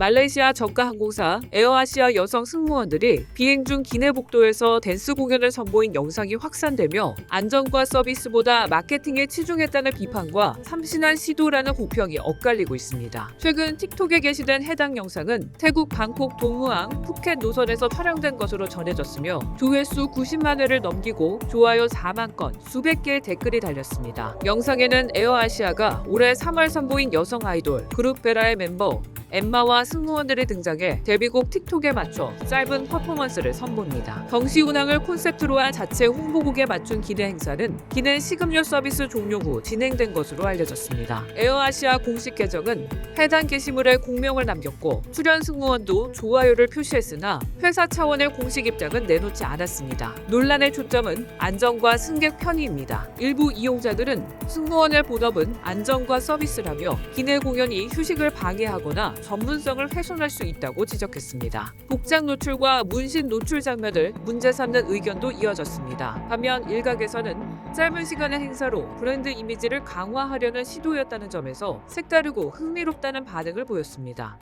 말레이시아 저가 항공사 에어아시아 여성 승무원들이 비행 중 기내 복도에서 댄스 공연을 선보인 영상이 확산되며 안전과 서비스보다 마케팅에 치중했다는 비판과 참신한 시도라는 고평이 엇갈리고 있습니다. 최근 틱톡에 게시된 해당 영상은 태국 방콕 동무항 푸켓 노선에서 촬영된 것으로 전해졌으며 조회수 90만 회를 넘기고 좋아요 4만 건, 수백 개의 댓글이 달렸습니다. 영상에는 에어아시아가 올해 3월 선보인 여성 아이돌 그룹 베라의 멤버 엠마와 승무원들이 등장해 데뷔곡 틱톡에 맞춰 짧은 퍼포먼스를 선보입니다. 정시 운항을 콘셉트로 한 자체 홍보곡에 맞춘 기내 행사는 기내 식음료 서비스 종료 후 진행된 것으로 알려졌습니다. 에어아시아 공식 계정은 해당 게시물에 공명을 남겼고 출연 승무원도 좋아요를 표시했으나 회사 차원의 공식 입장은 내놓지 않았습니다. 논란의 초점은 안전과 승객 편의입니다. 일부 이용자들은 승무원의 본업은 안전과 서비스라며 기내 공연이 휴식을 방해하거나 전문성을 훼손할 수 있다고 지적했습니다. 복장 노출과 문신 노출 장면을 문제 삼는 의견도 이어졌습니다. 반면 일각에서는 짧은 시간의 행사로 브랜드 이미지를 강화하려는 시도였다는 점에서 색다르고 흥미롭다는 반응을 보였습니다.